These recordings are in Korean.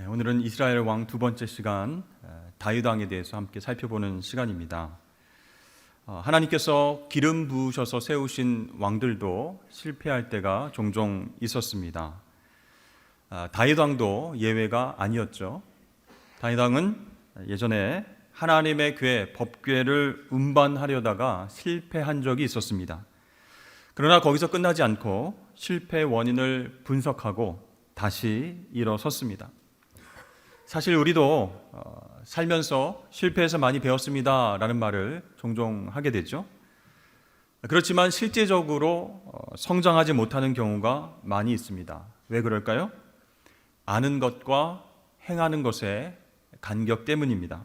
네, 오늘은 이스라엘 왕 두 번째 시간 다윗 왕에 대해서 함께 살펴보는 시간입니다. 어, 하나님께서 기름 부으셔서 세우신 왕들도 실패할 때가 종종 있었습니다. 아, 다윗 왕도 예외가 아니었죠. 다윗 왕은 예전에 하나님의 궤 법궤를 운반하려다가 실패한 적이 있었습니다. 그러나 거기서 끝나지 않고 실패 원인을 분석하고 다시 일어섰습니다. 사실 우리도 어, 살면서 실패해서 많이 배웠습니다 라는 말을 종종 하게 되죠. 그렇지만 실제적으로 어, 성장하지 못하는 경우가 많이 있습니다. 왜 그럴까요? 아는 것과 행하는 것의 간격 때문입니다.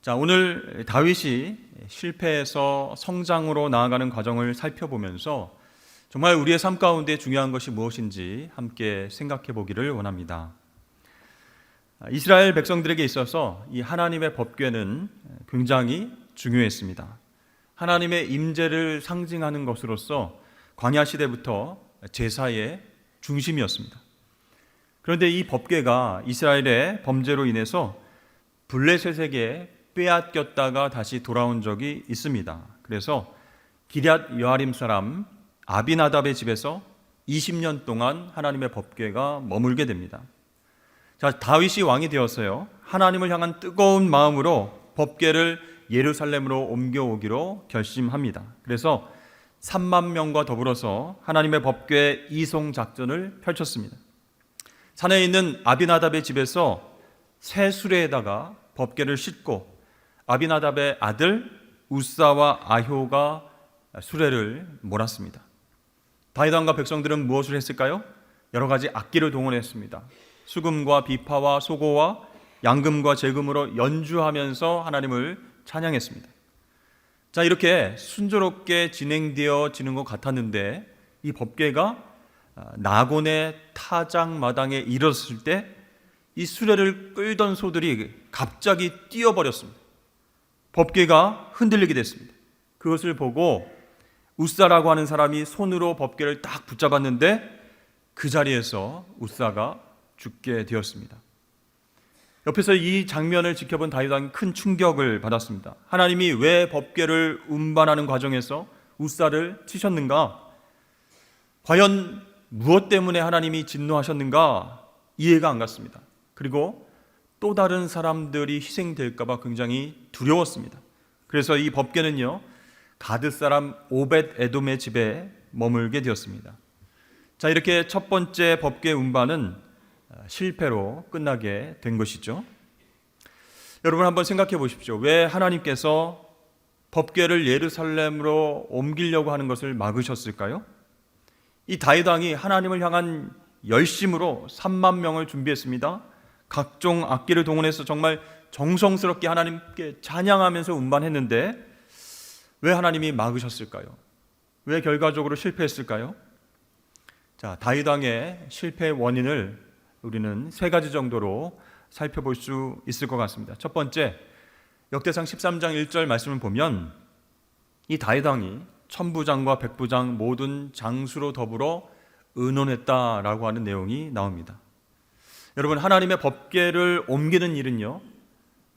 자, 오늘 다윗이 실패해서 성장으로 나아가는 과정을 살펴보면서 정말 우리의 삶 가운데 중요한 것이 무엇인지 함께 생각해 보기를 원합니다. 이스라엘 백성들에게 있어서 이 하나님의 법궤는 굉장히 중요했습니다. 하나님의 임재를 상징하는 것으로서 광야 시대부터 제사의 중심이었습니다. 그런데 이 법궤가 이스라엘의 범죄로 인해서 블레셋에게 빼앗겼다가 다시 돌아온 적이 있습니다. 그래서 기럇 여아림 사람 아비나답의 집에서 20년 동안 하나님의 법궤가 머물게 됩니다. 자, 다윗이 왕이 되었어요. 하나님을 향한 뜨거운 마음으로 법궤를 예루살렘으로 옮겨오기로 결심합니다. 그래서 3만 명과 더불어서 하나님의 법궤 이송 작전을 펼쳤습니다. 산에 있는 아비나답의 집에서 새 수레에다가 법궤를 싣고 아비나답의 아들 우사와 아효가 수레를 몰았습니다. 다윗 왕과 백성들은 무엇을 했을까요? 여러 가지 악기를 동원했습니다. 수금과 비파와 소고와 양금과 재금으로 연주하면서 하나님을 찬양했습니다. 자, 이렇게 순조롭게 진행되어지는 것 같았는데 이 법궤가 나곤의 타작 마당에 이르렀을 때 이 수레를 끌던 소들이 갑자기 뛰어버렸습니다. 법궤가 흔들리게 됐습니다. 그것을 보고 우사라고 하는 사람이 손으로 법궤를 딱 붙잡았는데 그 자리에서 우사가 죽게 되었습니다. 옆에서 이 장면을 지켜본 다윗 왕이 큰 충격을 받았습니다. 하나님이 왜 법궤를 운반하는 과정에서 우사를 치셨는가? 과연 무엇 때문에 하나님이 진노하셨는가? 이해가 안 갔습니다. 그리고 또 다른 사람들이 희생될까봐 굉장히 두려웠습니다. 그래서 이 법궤는요, 가드 사람 오벳 에돔의 집에 머물게 되었습니다. 자, 이렇게 첫 번째 법궤 운반은 실패로 끝나게 된 것이죠. 여러분 한번 생각해 보십시오. 왜 하나님께서 법궤를 예루살렘으로 옮기려고 하는 것을 막으셨을까요? 이 다윗 왕이 하나님을 향한 열심으로 3만 명을 준비했습니다. 각종 악기를 동원해서 정말 정성스럽게 하나님께 찬양하면서 운반했는데 왜 하나님이 막으셨을까요? 왜 결과적으로 실패했을까요? 자, 다윗 왕의 실패 원인을 우리는 세 가지 정도로 살펴볼 수 있을 것 같습니다. 첫 번째, 역대상 13장 1절 말씀을 보면 이 다윗 왕이 천부장과 백부장 모든 장수로 더불어 의논했다라고 하는 내용이 나옵니다. 여러분 하나님의 법궤를 옮기는 일은요.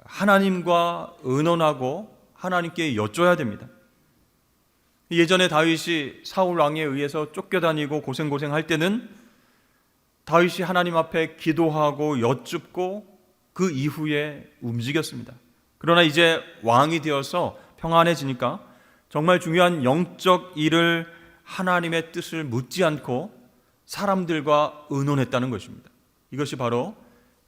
하나님과 의논하고 하나님께 여쭤야 됩니다. 예전에 다윗이 사울 왕에 의해서 쫓겨다니고 고생고생 할 때는 다윗이 하나님 앞에 기도하고 여쭙고 그 이후에 움직였습니다. 그러나 이제 왕이 되어서 평안해지니까 정말 중요한 영적 일을 하나님의 뜻을 묻지 않고 사람들과 의논했다는 것입니다. 이것이 바로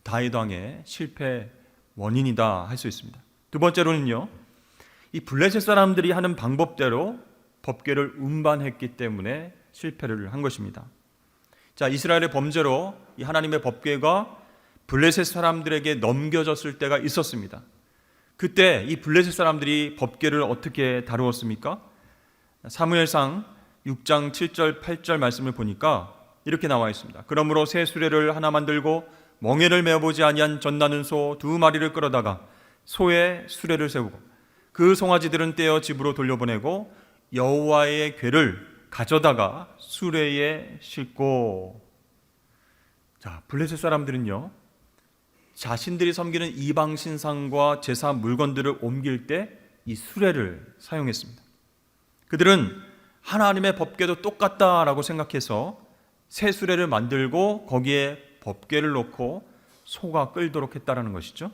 다윗 왕의 실패 원인이다 할 수 있습니다. 두 번째로는요. 이 블레셋 사람들이 하는 방법대로 법궤를 운반했기 때문에 실패를 한 것입니다. 자, 이스라엘의 범죄로 이 하나님의 법궤가 블레셋 사람들에게 넘겨졌을 때가 있었습니다. 그때 이 블레셋 사람들이 법궤를 어떻게 다루었습니까? 사무엘상 6장 7절 8절 말씀을 보니까 이렇게 나와 있습니다. 그러므로 새 수레를 하나 만들고 멍에를 메어보지 아니한 전나는 소 두 마리를 끌어다가 소의 수레를 세우고 그 송아지들은 떼어 집으로 돌려보내고 여호와의 궤를 가져다가 수레에 싣고 자, 블레셋 사람들은요. 자신들이 섬기는 이방 신상과 제사 물건들을 옮길 때 이 수레를 사용했습니다. 그들은 하나님의 법궤도 똑같다라고 생각해서 새 수레를 만들고 거기에 법궤를 놓고 소가 끌도록 했다라는 것이죠.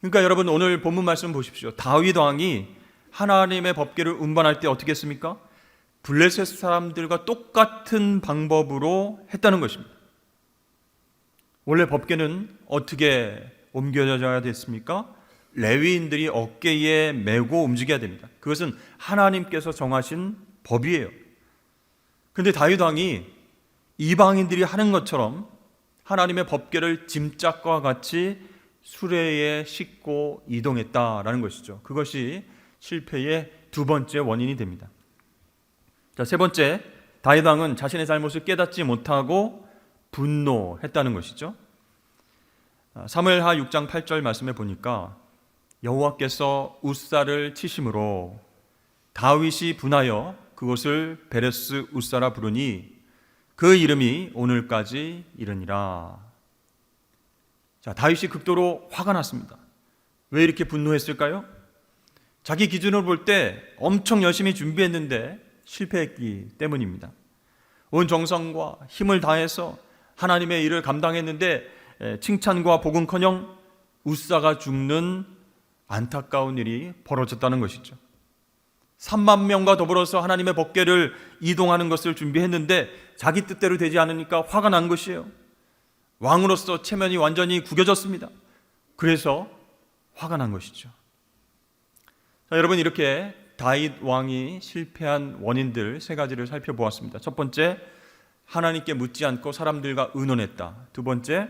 그러니까 여러분 오늘 본문 말씀 보십시오. 다윗 왕이 하나님의 법궤를 운반할 때 어떻게 했습니까? 블레셋 사람들과 똑같은 방법으로 했다는 것입니다. 원래 법궤는 어떻게 옮겨져야 됐습니까? 레위인들이 어깨에 메고 움직여야 됩니다. 그것은 하나님께서 정하신 법이에요. 근데 다윗 왕이 이방인들이 하는 것처럼 하나님의 법궤를 짐짝과 같이 수레에 싣고 이동했다라는 것이죠. 그것이 실패의 두 번째 원인이 됩니다. 자, 세 번째, 다윗 왕은 자신의 잘못을 깨닫지 못하고 분노했다는 것이죠. 아, 사무엘하 6장 8절 말씀에 보니까 여호와께서 우사를 치심으로 다윗이 분하여 그곳을 베레스 우사라 부르니 그 이름이 오늘까지 이르니라. 자, 다윗이 극도로 화가 났습니다. 왜 이렇게 분노했을까요? 자기 기준으로 볼 때 엄청 열심히 준비했는데 실패했기 때문입니다. 온 정성과 힘을 다해서 하나님의 일을 감당했는데 에, 칭찬과 복음커녕 우사가 죽는 안타까운 일이 벌어졌다는 것이죠. 3만 명과 더불어서 하나님의 법궤를 이동하는 것을 준비했는데 자기 뜻대로 되지 않으니까 화가 난 것이에요. 왕으로서 체면이 완전히 구겨졌습니다. 그래서 화가 난 것이죠. 자, 여러분 이렇게 다윗 왕이 실패한 원인들 세 가지를 살펴보았습니다. 첫 번째, 하나님께 묻지 않고 사람들과 의논했다. 두 번째,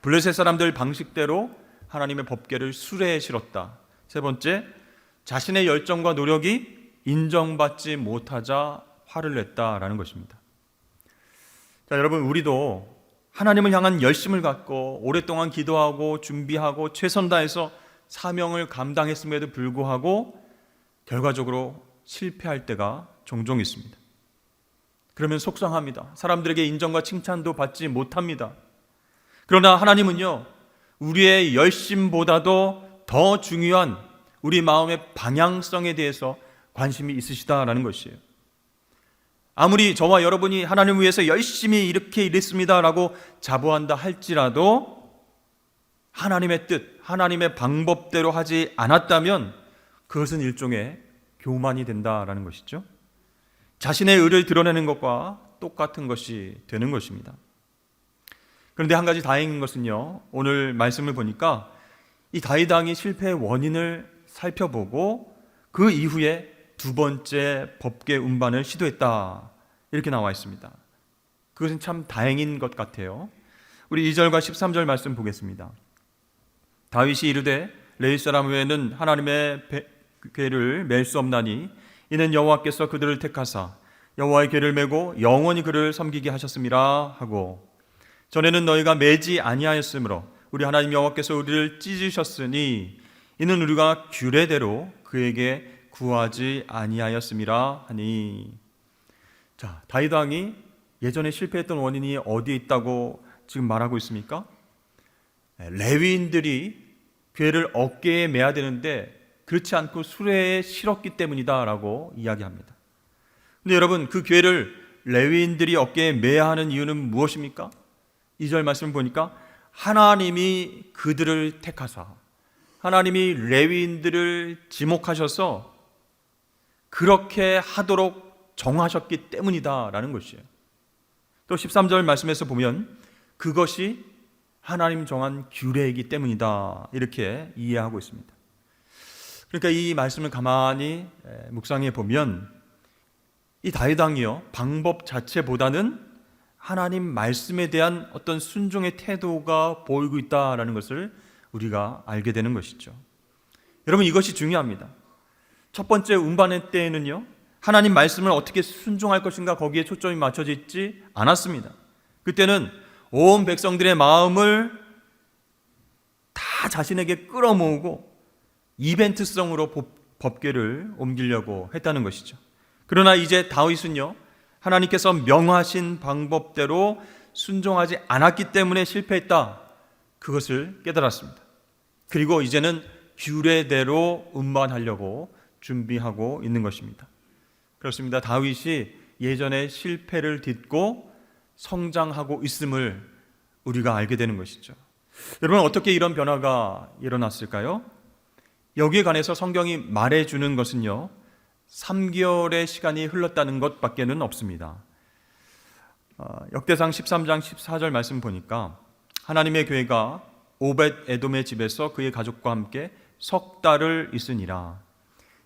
블레셋 사람들 방식대로 하나님의 법궤를 수레에 실었다. 세 번째, 자신의 열정과 노력이 인정받지 못하자 화를 냈다라는 것입니다. 자, 여러분 우리도 하나님을 향한 열심을 갖고 오랫동안 기도하고 준비하고 최선 다해서 사명을 감당했음에도 불구하고 결과적으로 실패할 때가 종종 있습니다. 그러면 속상합니다. 사람들에게 인정과 칭찬도 받지 못합니다. 그러나 하나님은요, 우리의 열심보다도 더 중요한 우리 마음의 방향성에 대해서 관심이 있으시다라는 것이에요. 아무리 저와 여러분이 하나님을 위해서 열심히 이렇게 일했습니다라고 자부한다 할지라도 하나님의 뜻, 하나님의 방법대로 하지 않았다면 그것은 일종의 교만이 된다라는 것이죠. 자신의 의를 드러내는 것과 똑같은 것이 되는 것입니다. 그런데 한 가지 다행인 것은요. 오늘 말씀을 보니까 이 다이당이 실패의 원인을 살펴보고 그 이후에 두 번째 법계 운반을 시도했다. 이렇게 나와 있습니다. 그것은 참 다행인 것 같아요. 우리 2절과 13절 말씀 보겠습니다. 다윗이 이르되 레위 사람 외에는 하나님의 궤를 맬 수 없나니 이는 여호와께서 그들을 택하사 여호와의 궤를 메고 영원히 그를 섬기게 하셨음이라 하고 전에는 너희가 매지 아니하였으므로 우리 하나님 여호와께서 우리를 찢으셨으니 이는 우리가 규례대로 그에게 구하지 아니하였음이라 하니 자 다윗 왕이 예전에 실패했던 원인이 어디에 있다고 지금 말하고 있습니까? 레위인들이 괴를 어깨에 매야 되는데 그렇지 않고 수레에 실었기 때문이다라고 이야기합니다. 근데 여러분 그 괴를 레위인들이 어깨에 매야 하는 이유는 무엇입니까? 2절 말씀 보니까 하나님이 그들을 택하사 하나님이 레위인들을 지목하셔서 그렇게 하도록 정하셨기 때문이다라는 것이에요. 또 13절 말씀에서 보면 그것이 하나님 정한 규례이기 때문이다. 이렇게 이해하고 있습니다. 그러니까 이 말씀을 가만히 묵상해 보면 이 다윗 왕이요 방법 자체보다는 하나님 말씀에 대한 어떤 순종의 태도가 보이고 있다라는 것을 우리가 알게 되는 것이죠. 여러분 이것이 중요합니다. 첫 번째 운반의 때에는요 하나님 말씀을 어떻게 순종할 것인가 거기에 초점이 맞춰져 있지 않았습니다. 그때는 온 백성들의 마음을 다 자신에게 끌어모으고 이벤트성으로 법궤를 옮기려고 했다는 것이죠. 그러나 이제 다윗은요 하나님께서 명하신 방법대로 순종하지 않았기 때문에 실패했다. 그것을 깨달았습니다. 그리고 이제는 규례대로 운반하려고 준비하고 있는 것입니다. 그렇습니다. 다윗이 예전에 실패를 딛고 성장하고 있음을 우리가 알게 되는 것이죠. 여러분 어떻게 이런 변화가 일어났을까요? 여기에 관해서 성경이 말해주는 것은요, 3개월의 시간이 흘렀다는 것밖에는 없습니다. 어, 역대상 13장 14절 말씀 보니까 하나님의 교회가 오벳 에돔의 집에서 그의 가족과 함께 석 달을 있으니라.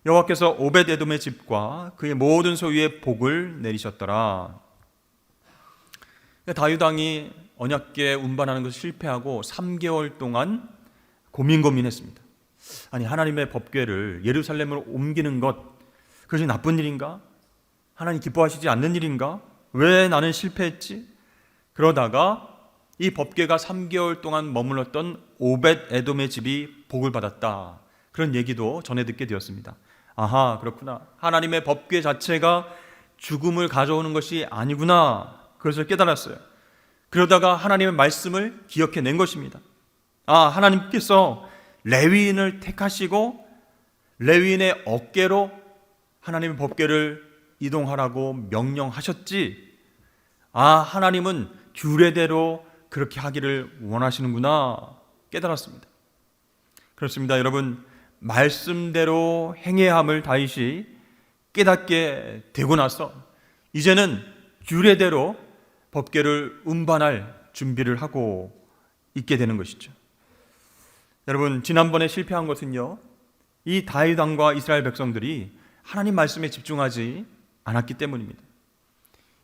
여호와께서 오벳 에돔의 집과 그의 모든 소유에 복을 내리셨더라. 다윗 왕이 언약궤 운반하는 것을 실패하고 3개월 동안 고민 고민했습니다. 아니 하나님의 법궤를 예루살렘으로 옮기는 것 그것이 나쁜 일인가? 하나님 기뻐하시지 않는 일인가? 왜 나는 실패했지? 그러다가 이 법궤가 3개월 동안 머물렀던 오벳 에돔의 집이 복을 받았다. 그런 얘기도 전해 듣게 되었습니다. 아하, 그렇구나. 하나님의 법궤 자체가 죽음을 가져오는 것이 아니구나. 그것을 깨달았어요. 그러다가 하나님의 말씀을 기억해 낸 것입니다. 아, 하나님께서 레위인을 택하시고 레위인의 어깨로 하나님의 법궤를 이동하라고 명령하셨지. 아, 하나님은 규례대로 그렇게 하기를 원하시는구나 깨달았습니다. 그렇습니다. 여러분, 말씀대로 행해야 함을 다윗이 깨닫게 되고 나서 이제는 규례대로 법궤를 운반할 준비를 하고 있게 되는 것이죠. 여러분, 지난번에 실패한 것은요. 이 다윗 왕과 이스라엘 백성들이 하나님 말씀에 집중하지 않았기 때문입니다.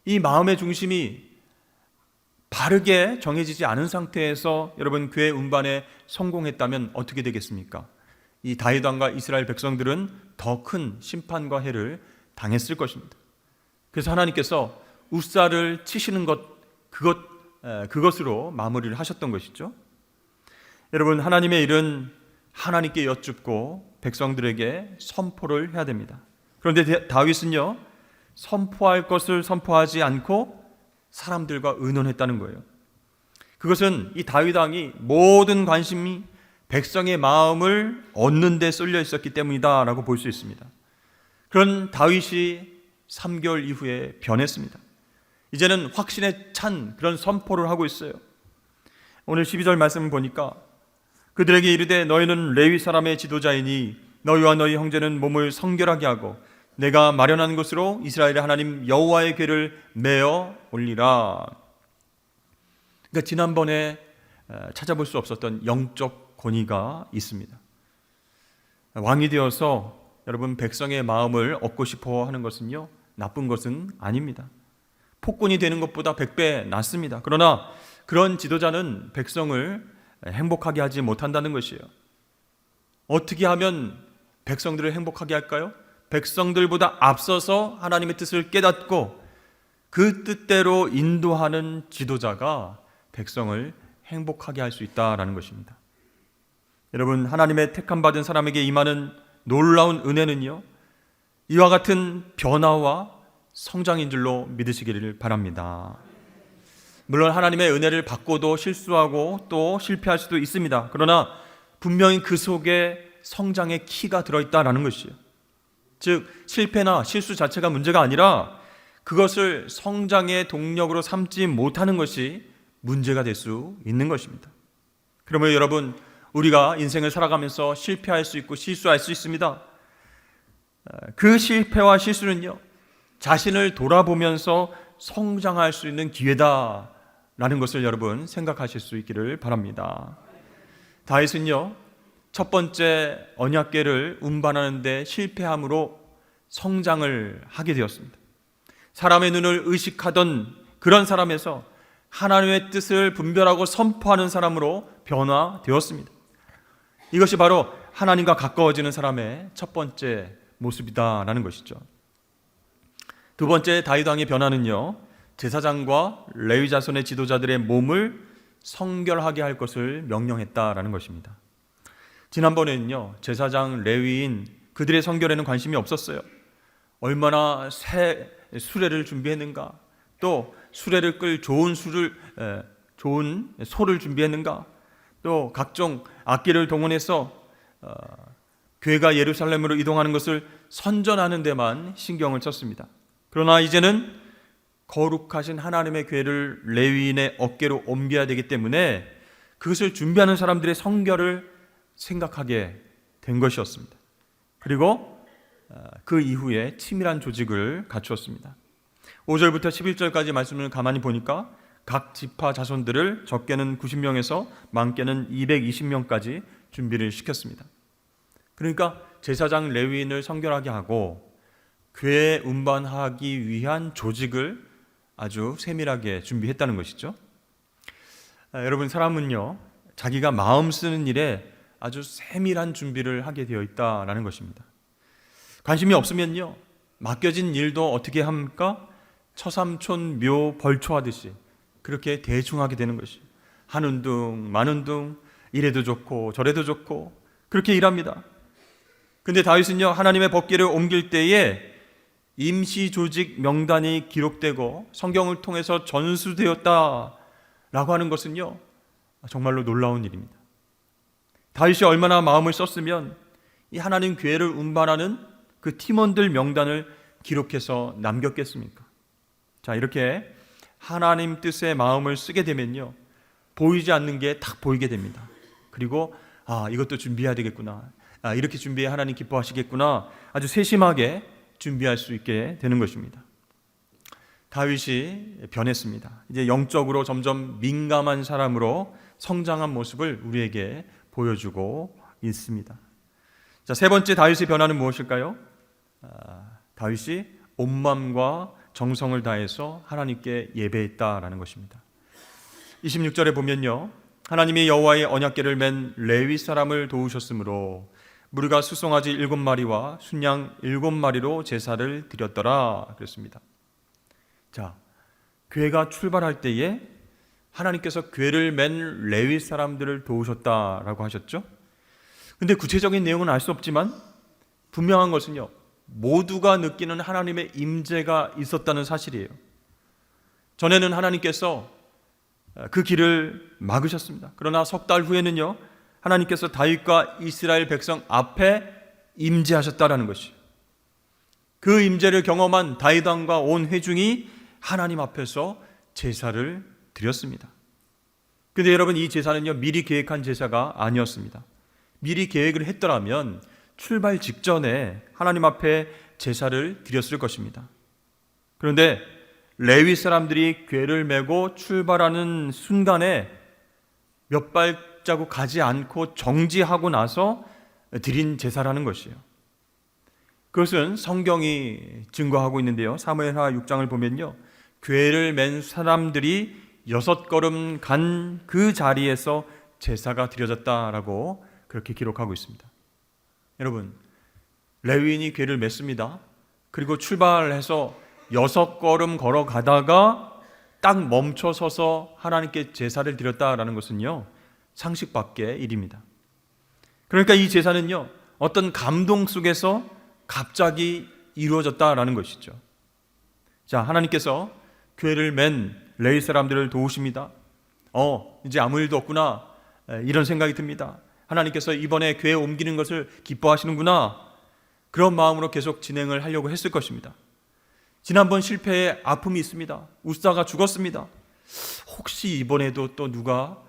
이 마음의 중심이 바르게 정해지지 않은 상태에서 여러분 교회 운반에 성공했다면 어떻게 되겠습니까? 이 다윗 왕과 이스라엘 백성들은 더 큰 심판과 해를 당했을 것입니다. 그래서 하나님께서 우사를 치시는 것 그것 에, 그것으로 마무리를 하셨던 것이죠. 여러분 하나님의 일은 하나님께 여쭙고 백성들에게 선포를 해야 됩니다. 그런데 다윗은요 선포할 것을 선포하지 않고 사람들과 의논했다는 거예요. 그것은 이 다윗 왕이 모든 관심이 백성의 마음을 얻는 데 쏠려 있었기 때문이다라고 볼 수 있습니다. 그런 다윗이 3개월 이후에 변했습니다. 이제는 확신에 찬 그런 선포를 하고 있어요. 오늘 12절 말씀을 보니까 그들에게 이르되 너희는 레위 사람의 지도자이니 너희와 너희 형제는 몸을 성결하게 하고 내가 마련한 곳으로 이스라엘의 하나님 여호와의 궤를 메어 올리라. 그러니까 지난번에 찾아볼 수 없었던 영적 권위가 있습니다. 왕이 되어서 여러분 백성의 마음을 얻고 싶어 하는 것은요 나쁜 것은 아닙니다. 폭군이 되는 것보다 백배 낫습니다. 그러나 그런 지도자는 백성을 행복하게 하지 못한다는 것이에요. 어떻게 하면 백성들을 행복하게 할까요? 백성들보다 앞서서 하나님의 뜻을 깨닫고 그 뜻대로 인도하는 지도자가 백성을 행복하게 할 수 있다라는 것입니다. 여러분, 하나님의 택함 받은 사람에게 임하는 놀라운 은혜는요, 이와 같은 변화와 성장인 줄로 믿으시기를 바랍니다. 물론 하나님의 은혜를 받고도 실수하고 또 실패할 수도 있습니다. 그러나 분명히 그 속에 성장의 키가 들어있다라는 것이에요. 즉 실패나 실수 자체가 문제가 아니라 그것을 성장의 동력으로 삼지 못하는 것이 문제가 될 수 있는 것입니다. 그러면 여러분 우리가 인생을 살아가면서 실패할 수 있고 실수할 수 있습니다. 그 실패와 실수는요 자신을 돌아보면서 성장할 수 있는 기회다 라는 것을 여러분 생각하실 수 있기를 바랍니다. 다윗은요 첫 번째 언약궤를 운반하는데 실패함으로 성장을 하게 되었습니다. 사람의 눈을 의식하던 그런 사람에서 하나님의 뜻을 분별하고 선포하는 사람으로 변화되었습니다. 이것이 바로 하나님과 가까워지는 사람의 첫 번째 모습이다라는 것이죠. 두 번째 다윗 왕의 변화는요. 제사장과 레위 자손의 지도자들의 몸을 성결하게 할 것을 명령했다라는 것입니다. 지난번에는요, 제사장, 레위인, 그들의 성결에는 관심이 없었어요. 얼마나 새 수레를 준비했는가, 또 수레를 끌 좋은 수를, 에, 좋은 소를 준비했는가? 또 각종 악기를 동원해서 어, 교회가 예루살렘으로 이동하는 것을 선전하는 데만 신경을 썼습니다. 그러나 이제는 거룩하신 하나님의 교회를 레위인의 어깨로 옮겨야 되기 때문에 그것을 준비하는 사람들의 성결을 생각하게 된 것이었습니다. 그리고 어, 그 이후에 치밀한 조직을 갖추었습니다. 5절부터 11절까지 말씀을 가만히 보니까 각 지파 자손들을 적게는 90명에서 많게는 220명까지 준비를 시켰습니다. 그러니까 제사장 레위인을 성결하게 하고 교회 운반하기 위한 조직을 아주 세밀하게 준비했다는 것이죠. 아, 여러분 사람은요 자기가 마음 쓰는 일에 아주 세밀한 준비를 하게 되어 있다라는 것입니다. 관심이 없으면요 맡겨진 일도 어떻게 합니까? 처삼촌 묘 벌초하듯이 그렇게 대충 하게 되는 것이 하는 둥 마는 둥 이래도 좋고 저래도 좋고 그렇게 일합니다. 근데 다윗은요 하나님의 법궤를 옮길 때에 임시 조직 명단이 기록되고 성경을 통해서 전수되었다라고 하는 것은요 정말로 놀라운 일입니다. 다윗이 얼마나 마음을 썼으면 이 하나님 교회를 운반하는 그 팀원들 명단을 기록해서 남겼겠습니까? 자 이렇게 하나님 뜻의 마음을 쓰게 되면요 보이지 않는 게 딱 보이게 됩니다. 그리고 아 이것도 준비해야 되겠구나. 아, 이렇게 준비해 하나님 기뻐하시겠구나. 아주 세심하게 준비할 수 있게 되는 것입니다. 다윗이 변했습니다. 이제 영적으로 점점 민감한 사람으로 성장한 모습을 우리에게 보여주고 있습니다. 자, 세 번째 다윗의 변화는 무엇일까요? 아, 다윗이 온 마음과 정성을 다해서 하나님께 예배했다라는 것입니다. 26절에 보면요. 하나님이 여호와의 언약궤를 맨 레위 사람을 도우셨으므로 무리가 수송아지 일곱 마리와 순양 일곱 마리로 제사를 드렸더라 그랬습니다. 자, 교회가 출발할 때에 하나님께서 교회를 맨 레위 사람들을 도우셨다라고 하셨죠. 근데 구체적인 내용은 알 수 없지만 분명한 것은요. 모두가 느끼는 하나님의 임재가 있었다는 사실이에요. 전에는 하나님께서 그 길을 막으셨습니다. 그러나 석 달 후에는요. 하나님께서 다윗과 이스라엘 백성 앞에 임재하셨다라는 것이. 그 임재를 경험한 다윗 왕과 온 회중이 하나님 앞에서 제사를 드렸습니다. 근데 여러분 이 제사는요 미리 계획한 제사가 아니었습니다. 미리 계획을 했더라면 출발 직전에 하나님 앞에 제사를 드렸을 것입니다. 그런데 레위 사람들이 궤를 메고 출발하는 순간에 몇 발 자국 가지 않고 정지하고 나서 드린 제사라는 것이에요. 그것은 성경이 증거하고 있는데요. 사무엘하 6장을 보면요. 궤를 맨 사람들이 여섯 걸음 간 그 자리에서 제사가 드려졌다라고 그렇게 기록하고 있습니다. 여러분, 레위인이 궤를 맸습니다. 그리고 출발해서 여섯 걸음 걸어가다가 딱 멈춰 서서 하나님께 제사를 드렸다라는 것은요, 상식 밖의 일입니다. 그러니까 이 제사는요, 어떤 감동 속에서 갑자기 이루어졌다라는 것이죠. 자, 하나님께서 교회를 맨 레이 사람들을 도우십니다. 어, 이제 아무 일도 없구나. 이런 생각이 듭니다. 하나님께서 이번에 교회 옮기는 것을 기뻐하시는구나. 그런 마음으로 계속 진행을 하려고 했을 것입니다. 지난번 실패에 아픔이 있습니다. 우사가 죽었습니다. 혹시 이번에도 또 누가 아,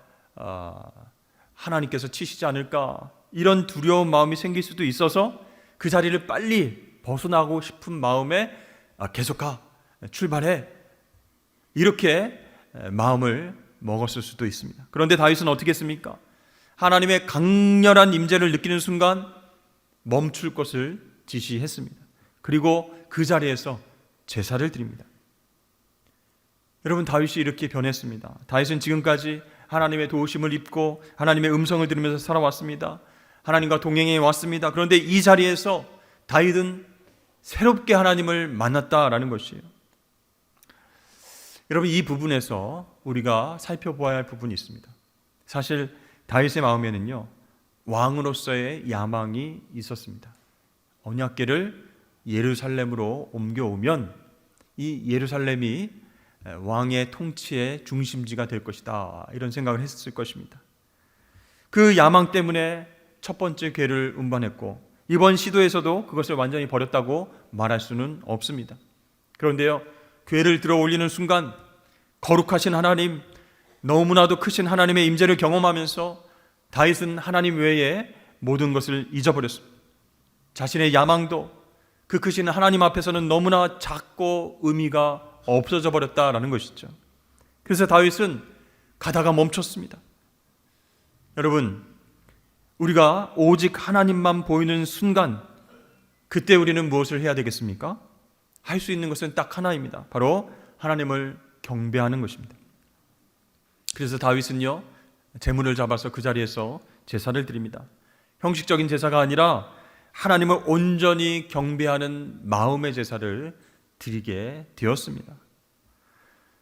하나님께서 치시지 않을까 이런 두려운 마음이 생길 수도 있어서 그 자리를 빨리 벗어나고 싶은 마음에 아, 계속 가 출발해 이렇게 마음을 먹었을 수도 있습니다. 그런데 다윗은 어떻게 했습니까? 하나님의 강렬한 임재를 느끼는 순간 멈출 것을 지시했습니다. 그리고 그 자리에서 제사를 드립니다. 여러분 다윗이 이렇게 변했습니다. 다윗은 지금까지 하나님의 도우심을 입고 하나님의 음성을 들으면서 살아왔습니다. 하나님과 동행해 왔습니다. 그런데 이 자리에서 다윗은 새롭게 하나님을 만났다라는 것이에요. 여러분 이 부분에서 우리가 살펴보아야 할 부분이 있습니다. 사실 다윗의 마음에는요 왕으로서의 야망이 있었습니다. 언약궤를 예루살렘으로 옮겨오면 이 예루살렘이 왕의 통치의 중심지가 될 것이다. 이런 생각을 했을 것입니다. 그 야망 때문에 첫 번째 괴를 운반했고 이번 시도에서도 그것을 완전히 버렸다고 말할 수는 없습니다. 그런데요, 괴를 들어 올리는 순간 거룩하신 하나님, 너무나도 크신 하나님의 임재를 경험하면서 다윗은 하나님 외에 모든 것을 잊어버렸습니다. 자신의 야망도 그 크신 하나님 앞에서는 너무나 작고 의미가 없어져 버렸다라는 것이죠. 그래서 다윗은 가다가 멈췄습니다. 여러분, 우리가 오직 하나님만 보이는 순간 그때 우리는 무엇을 해야 되겠습니까? 할 수 있는 것은 딱 하나입니다. 바로 하나님을 경배하는 것입니다. 그래서 다윗은요, 제물을 잡아서 그 자리에서 제사를 드립니다. 형식적인 제사가 아니라 하나님을 온전히 경배하는 마음의 제사를 드리게 되었습니다.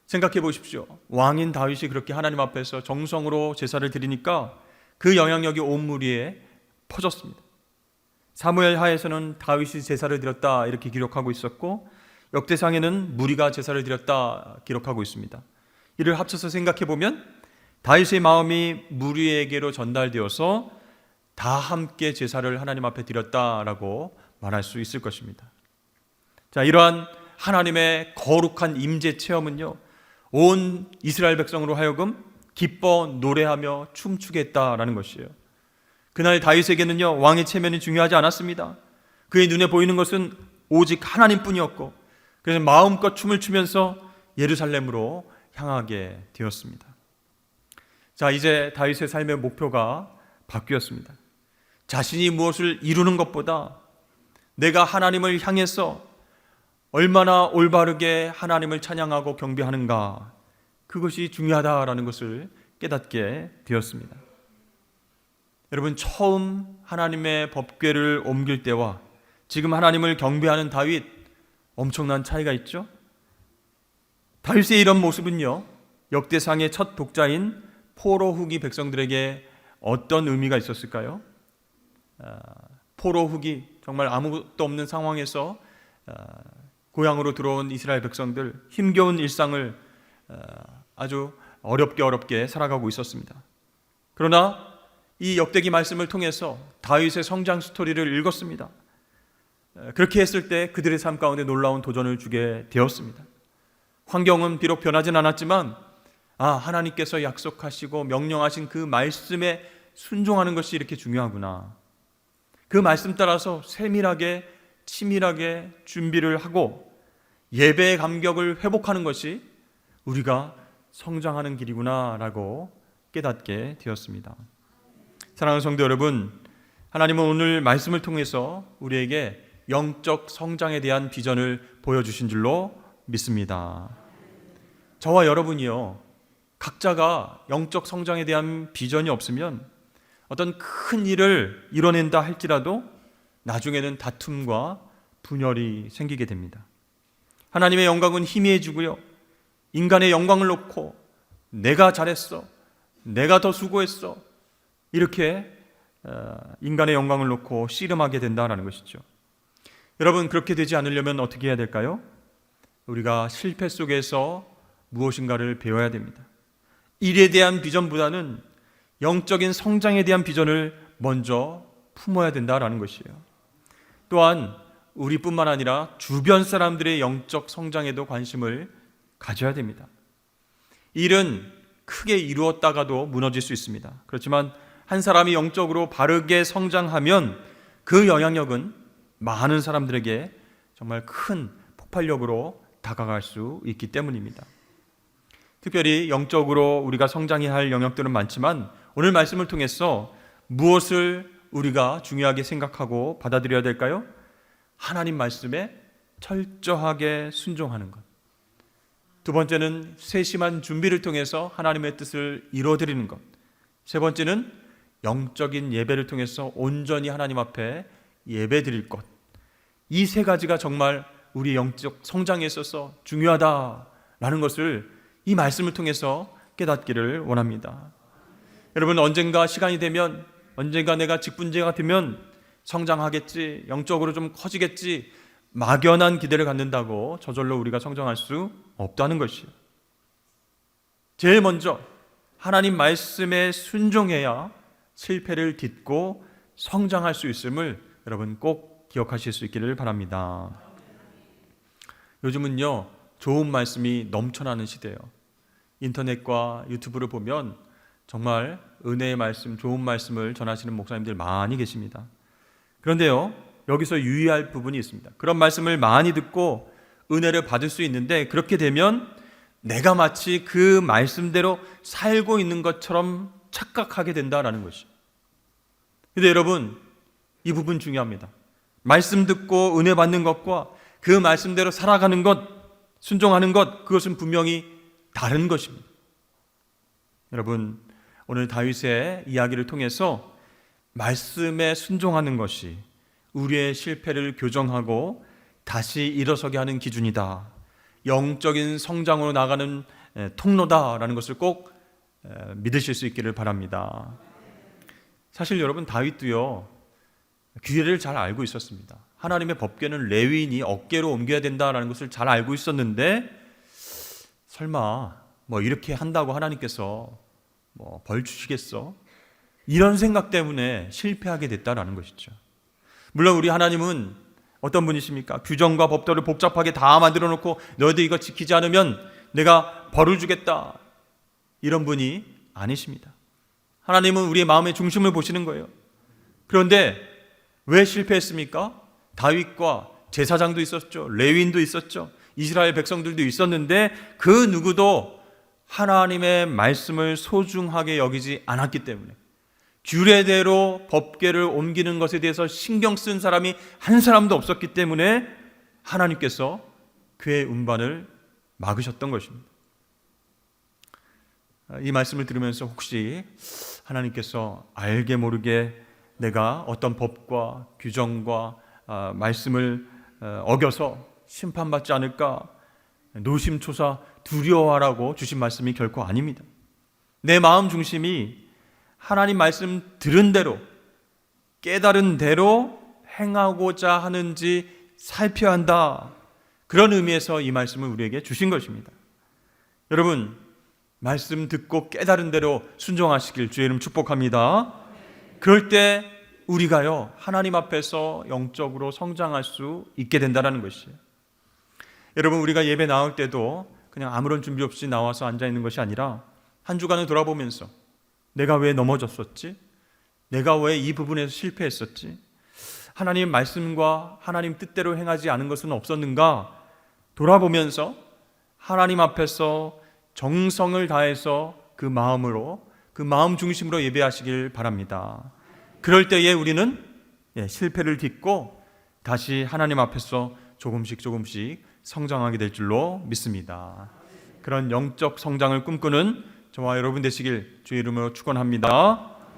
생각해 보십시오. 왕인 다윗이 그렇게 하나님 앞에서 정성으로 제사를 드리니까 그 영향력이 온 무리에 퍼졌습니다. 사무엘 하에서는 다윗이 제사를 드렸다 이렇게 기록하고 있었고 역대상에는 무리가 제사를 드렸다 기록하고 있습니다. 이를 합쳐서 생각해 보면 다윗의 마음이 무리에게로 전달되어서 다 함께 제사를 하나님 앞에 드렸다라고 말할 수 있을 것입니다. 자, 이러한 하나님의 거룩한 임재 체험은요. 온 이스라엘 백성으로 하여금 기뻐 노래하며 춤추게 했다라는 것이에요. 그날 다윗에게는요. 왕의 체면이 중요하지 않았습니다. 그의 눈에 보이는 것은 오직 하나님뿐이었고 그래서 마음껏 춤을 추면서 예루살렘으로 향하게 되었습니다. 자, 이제 다윗의 삶의 목표가 바뀌었습니다. 자신이 무엇을 이루는 것보다 내가 하나님을 향해서 얼마나 올바르게 하나님을 찬양하고 경배하는가 그것이 중요하다라는 것을 깨닫게 되었습니다. 여러분 처음 하나님의 법궤를 옮길 때와 지금 하나님을 경배하는 다윗 엄청난 차이가 있죠. 다윗의 이런 모습은요 역대상의 첫 독자인 포로 후기 백성들에게 어떤 의미가 있었을까요? 아, 포로 후기 정말 아무것도 없는 상황에서 아, 고향으로 들어온 이스라엘 백성들 힘겨운 일상을 아, 아주 어렵게 어렵게 살아가고 있었습니다. 그러나 이 역대기 말씀을 통해서 다윗의 성장 스토리를 읽었습니다. 그렇게 했을 때 그들의 삶 가운데 놀라운 도전을 주게 되었습니다. 환경은 비록 변하진 않았지만 아 하나님께서 약속하시고 명령하신 그 말씀에 순종하는 것이 이렇게 중요하구나. 그 말씀 따라서 세밀하게 치밀하게 준비를 하고 예배의 감격을 회복하는 것이 우리가 성장하는 길이구나라고 깨닫게 되었습니다. 사랑하는 성도 여러분, 하나님은 오늘 말씀을 통해서 우리에게 영적 성장에 대한 비전을 보여주신 줄로 믿습니다. 저와 여러분이요, 각자가 영적 성장에 대한 비전이 없으면 어떤 큰 일을 이뤄낸다 할지라도 나중에는 다툼과 분열이 생기게 됩니다. 하나님의 영광은 희미해지고요. 인간의 영광을 놓고 내가 잘했어. 내가 더 수고했어. 이렇게 어, 인간의 영광을 놓고 씨름하게 된다는 것이죠. 여러분 그렇게 되지 않으려면 어떻게 해야 될까요? 우리가 실패 속에서 무엇인가를 배워야 됩니다. 일에 대한 비전보다는 영적인 성장에 대한 비전을 먼저 품어야 된다라는 것이에요. 또한 우리뿐만 아니라 주변 사람들의 영적 성장에도 관심을 가져야 됩니다. 일은 크게 이루었다가도 무너질 수 있습니다. 그렇지만 한 사람이 영적으로 바르게 성장하면 그 영향력은 많은 사람들에게 정말 큰 폭발력으로 다가갈 수 있기 때문입니다. 특별히 영적으로 우리가 성장해야 할 영역들은 많지만 오늘 말씀을 통해서 무엇을 우리가 중요하게 생각하고 받아들여야 될까요? 하나님 말씀에 철저하게 순종하는 것. 두 번째는 세심한 준비를 통해서 하나님의 뜻을 이루어드리는 것. 세 번째는 영적인 예배를 통해서 온전히 하나님 앞에 예배 드릴 것. 이 세 가지가 정말 우리 영적 성장에 있어서 중요하다라는 것을 이 말씀을 통해서 깨닫기를 원합니다. 여러분 언젠가 시간이 되면 언젠가 내가 직분제가 되면 성장하겠지, 영적으로 좀 커지겠지, 막연한 기대를 갖는다고 저절로 우리가 성장할 수 없다는 것이요. 제일 먼저 하나님 말씀에 순종해야 실패를 딛고 성장할 수 있음을 여러분 꼭 기억하실 수 있기를 바랍니다. 요즘은요, 좋은 말씀이 넘쳐나는 시대예요. 인터넷과 유튜브를 보면 정말 은혜의 말씀, 좋은 말씀을 전하시는 목사님들 많이 계십니다. 그런데요, 여기서 유의할 부분이 있습니다. 그런 말씀을 많이 듣고 은혜를 받을 수 있는데 그렇게 되면 내가 마치 그 말씀대로 살고 있는 것처럼 착각하게 된다라는 것이. 근데 여러분, 이 부분 중요합니다. 말씀 듣고 은혜 받는 것과 그 말씀대로 살아가는 것, 순종하는 것, 그것은 분명히 다른 것입니다. 여러분, 오늘 다윗의 이야기를 통해서 말씀에 순종하는 것이 우리의 실패를 교정하고 다시 일어서게 하는 기준이다. 영적인 성장으로 나가는 에, 통로다라는 것을 꼭 에, 믿으실 수 있기를 바랍니다. 사실 여러분 다윗도요 기회를 잘 알고 있었습니다. 하나님의 법궤는 레위인이 어깨로 옮겨야 된다라는 것을 잘 알고 있었는데 설마 뭐 이렇게 한다고 하나님께서 뭐 벌 주시겠어? 이런 생각 때문에 실패하게 됐다라는 것이죠. 물론 우리 하나님은 어떤 분이십니까? 규정과 법도를 복잡하게 다 만들어 놓고 너희들 이거 지키지 않으면 내가 벌을 주겠다. 이런 분이 아니십니다. 하나님은 우리의 마음의 중심을 보시는 거예요. 그런데 왜 실패했습니까? 다윗과 제사장도 있었죠. 레위인도 있었죠. 이스라엘 백성들도 있었는데 그 누구도 하나님의 말씀을 소중하게 여기지 않았기 때문에 규례대로 법궤를 옮기는 것에 대해서 신경 쓴 사람이 한 사람도 없었기 때문에 하나님께서 그의 운반을 막으셨던 것입니다. 이 말씀을 들으면서 혹시 하나님께서 알게 모르게 내가 어떤 법과 규정과 아, 말씀을 어, 어겨서 심판받지 않을까 노심초사 두려워하라고 주신 말씀이 결코 아닙니다. 내 마음 중심이 하나님 말씀 들은 대로 깨달은 대로 행하고자 하는지 살펴야 한다. 그런 의미에서 이 말씀을 우리에게 주신 것입니다. 여러분, 말씀 듣고 깨달은 대로 순종하시길 주의 이름 축복합니다. 그럴 때 우리가요, 하나님 앞에서 영적으로 성장할 수 있게 된다는 것이에요. 여러분, 우리가 예배 나올 때도 그냥 아무런 준비 없이 나와서 앉아 있는 것이 아니라 한 주간을 돌아보면서 내가 왜 넘어졌었지? 내가 왜 이 부분에서 실패했었지? 하나님 말씀과 하나님 뜻대로 행하지 않은 것은 없었는가? 돌아보면서 하나님 앞에서 정성을 다해서 그 마음으로 그 마음 중심으로 예배하시길 바랍니다. 그럴 때에 우리는 예, 실패를 딛고 다시 하나님 앞에서 조금씩 조금씩 성장하게 될 줄로 믿습니다. 그런 영적 성장을 꿈꾸는 저와 여러분 되시길 주의 이름으로 축원합니다.